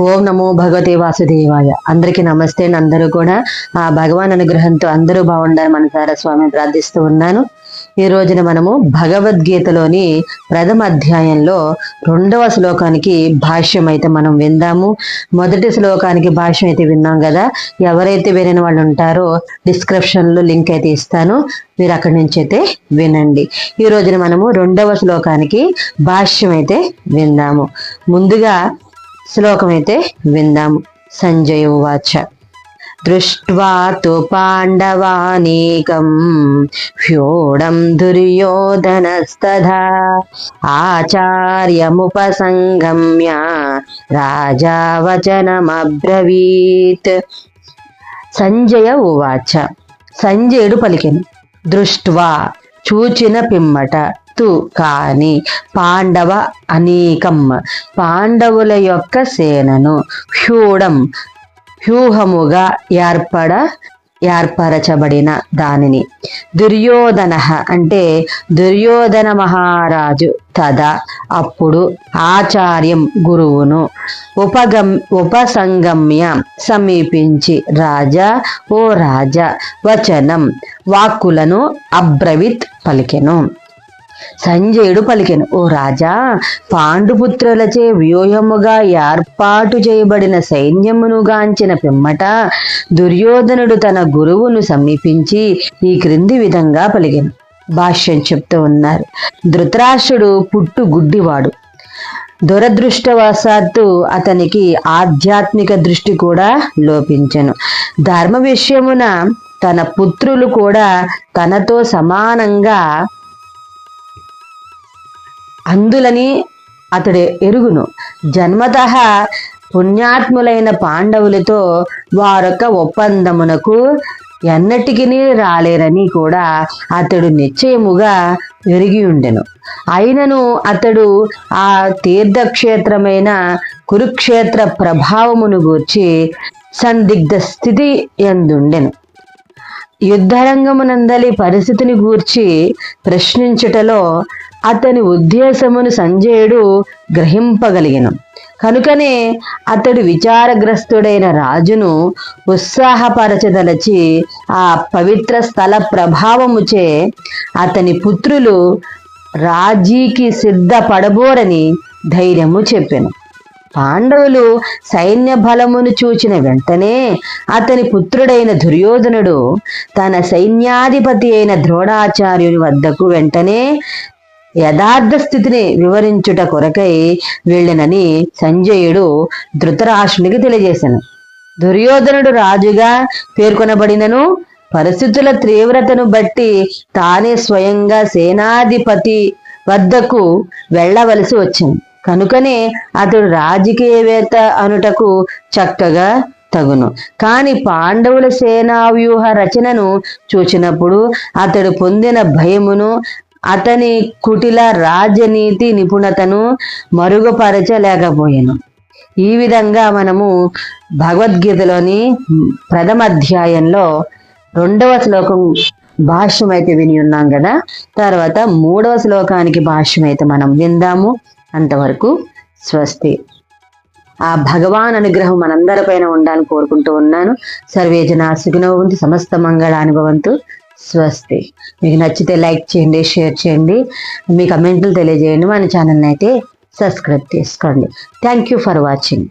ఓం నమో భగవతే వాసుదేవాయ. అందరికీ నమస్తే. అందరూ కూడా ఆ భగవాన్ అనుగ్రహంతో అందరూ బాగుండాలని మనసారా స్వామి ప్రార్థిస్తూ ఉన్నాను. ఈ రోజున మనము భగవద్గీతలోని ప్రథమ అధ్యాయంలో రెండవ శ్లోకానికి భాష్యం అయితే మనం విందాము. మొదటి శ్లోకానికి భాష్యం అయితే విన్నాం కదా. ఎవరైతే వినని వాళ్ళు ఉంటారో డిస్క్రిప్షన్లో లింక్ అయితే ఇస్తాను. మీరు అక్కడి నుంచి అయితే వినండి. ఈ రోజున మనము రెండవ శ్లోకానికి భాష్యం అయితే విందాము. ముందుగా శ్లోకం అయితే విందాము. సంజయ ఉవాచ. దృష్ట్వా తు పాండవానీకం హ్యోడం దుర్యోధనస్తథా ఆచార్యముపసంగమ్య రాజా వచనమబ్రవీత్ సంజయ ఉవాచ. సంజయుడు పలికెను. దృష్ట్వా చూచిన పిమ్మట తు కాని పాండవ అనేకం. పాండవుల యొక్క సేనను హ్యూడం వ్యూహముగా ఏర్పడ ఏర్పరచబడిన దానిని. దుర్యోధన అంటే దుర్యోధన మహారాజు తదా అప్పుడు ఆచార్యం గురువును ఉపగమ్ ఉపసంగమ్య సమీపించి రాజా ఓ రాజా వచనం వాక్కులను అబ్రవిత్ పలికెను. సంజయుడు పలికెను ఓ రాజా పాండుపుత్రులచే వ్యూహముగా ఏర్పాటు చేయబడిన సైన్యమును గాంచిన పిమ్మట దుర్యోధనుడు తన గురువును సమీపించి ఈ క్రింది విధంగా పలికెను. భాష్యం చెప్తూ ఉన్నారు ధృతరాష్ట్రుడు పుట్టు గుడ్డివాడు దురదృష్టవశాత్తు అతనికి ఆధ్యాత్మిక దృష్టి కూడా లోపించెను. ధర్మ విషయమున తన పుత్రులు కూడా తనతో సమానంగా అందులని అతడు ఎరుగును. జన్మత పుణ్యాత్ములైన పాండవులతో వారొక ఒప్పందమునకు ఎన్నటికీ రాలేరని కూడా అతడు నిశ్చయముగా ఎరిగి ఉండెను. అయినను అతడు ఆ తీర్థక్షేత్రమైన కురుక్షేత్ర ప్రభావమును గూర్చి సందిగ్ధ స్థితి ఎందుండెను. యుద్ధరంగమునందలి పరిస్థితిని గూర్చి ప్రశ్నించుటలో అతని ఉద్దేశమును సంజయుడు గ్రహింపగలిగను. కనుకనే అతడు విచారగ్రస్తుడైన రాజును ఉత్సాహపరచదలచి ఆ పవిత్ర స్థల ప్రభావముచే అతని పుత్రులు రాజీకి సిద్ధపడబోరని ధైర్యము చెప్పెను. పాండవులు సైన్య బలమును చూచిన వెంటనే అతని పుత్రుడైన దుర్యోధనుడు తన సైన్యాధిపతి అయిన ద్రోణాచార్యుని వద్దకు వెంటనే యథార్థ స్థితిని వివరించుట కొరకై వెళ్ళినని సంజయుడు ధృతరాష్ట్రునికి తెలియజేశాను. దుర్యోధనుడు రాజుగా పేర్కొనబడినను పరిస్థితుల తీవ్రతను బట్టి తానే స్వయంగా సేనాధిపతి వద్దకు వెళ్ళవలసి వచ్చింది. కనుకనే అతడు రాజకీయవేత్త అనుటకు చక్కగా తగును. కాని పాండవుల సేనావ్యూహ రచనను చూచినప్పుడు అతడు పొందిన భయమును అతని కుటిల రాజనీతి నిపుణతను మరుగుపరచలేకపోయాను. ఈ విధంగా మనము భగవద్గీతలోని ప్రథమ అధ్యాయంలో రెండవ శ్లోకం భాష్యం అయితే విని ఉన్నాం కదా? తర్వాత మూడవ శ్లోకానికి భాష్యం అయితే మనం విందాము. అంతవరకు స్వస్తి. ఆ భగవాన్ అనుగ్రహం మనందరిపైన ఉండాలని కోరుకుంటూ ఉన్నాను. సర్వే జన సుఖినోవంతు సమస్త మంగళ అనుభవంతు స్వస్తి. మీకు నచ్చితే లైక్ చేయండి షేర్ చేయండి. మీ కమెంట్లు తెలియజేయండి. మన ఛానల్ని అయితే సబ్స్క్రైబ్ చేసుకోండి. Thank you for watching